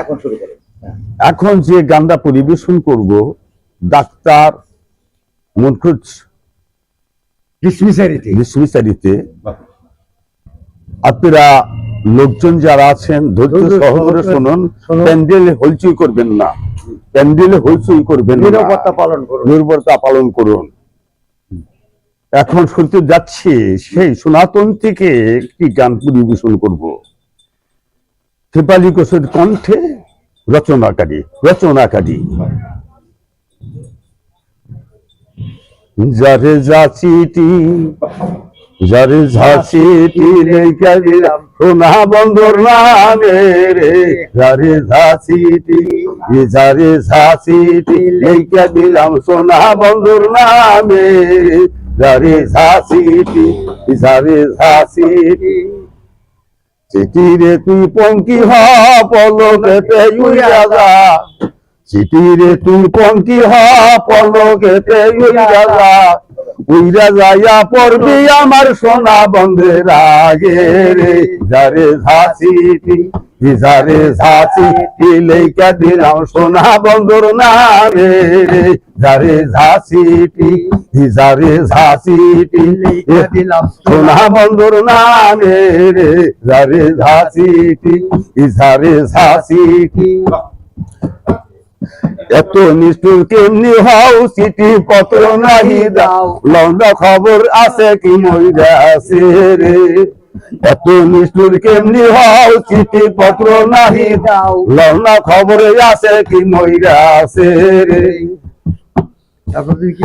এখন শুরু করেন। এখন যে গানটা পরিবেশন করব ডাক্তার মুনকুজ ডিসমিসারিটি আপনারা লোকজন যারা আছেন ধৈর্য সহকারে শুনুন। প্যান্ডেলে হইচই করবেন না। প্যান্ডেলে হইচই করবেন নিরাপত্তা পালন করুন। নির্ভরতা পালন করুন। এখন শুনতে যাচ্ছি সেই সনাতন থেকে একটি গান পরিবেশন করব? কৃপালী ঘোষের কণ্ঠে রচনাকারী রচনাকারী। যারে যাচিটি যারে ঝাঁচিটি লেখা দিলাম, সোনা বন্দর নামে রে। যারে ঝাঁচিটি যারে ঝাঁচিটি লেখা দিলাম, সোনা বন্দর নামে যারে ঝাঁচিটি যারে ঝাঁচিটি চিঠি রে তুই পঙ্কি হ পলকেতে উইরা যা। চিঠি রে তুই পঙ্কি হ পলকেতে যা। উইরা যাইয়া পড়বি আমার সোনা বন্ধের আগে রে। যারে ঝাঁচিটি যারে ঝাঁচিটি লেখা দিলাম সোনা বন্ধুর নামে রে। যারে ঝাঁচিটি যারে ঝাঁচিটি লেখা দিলাম সোনা বন্ধুর নামে রে। যারে ঝাঁচিটি যারে ঝাঁচিটি এত নিষ্ঠুর কেমনি হও? চিঠি পত্র নাহি দাও। লঙ্কা খবর আছে কি মহিলা আছে রে? এত নিষ্ঠুর কেমনি হও? চিঠি পত্র নাহি দাও। লঙ্কা খবর আছে কি মহিলা আছে রে? তারপর কি?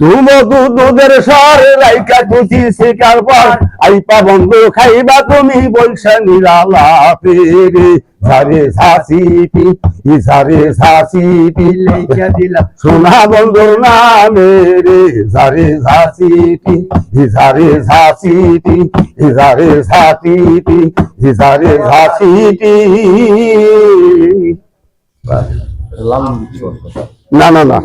তুম দুধের সার রাইকা তুচি শিকার পর আইপা বন্ধ খাইবা তুমি নিরালা পেরে দিলাম। সোনা বন্ধুর নামে রে ঝারে ঝাঁসিটি ঝারে ঝাঁসিটি না না না।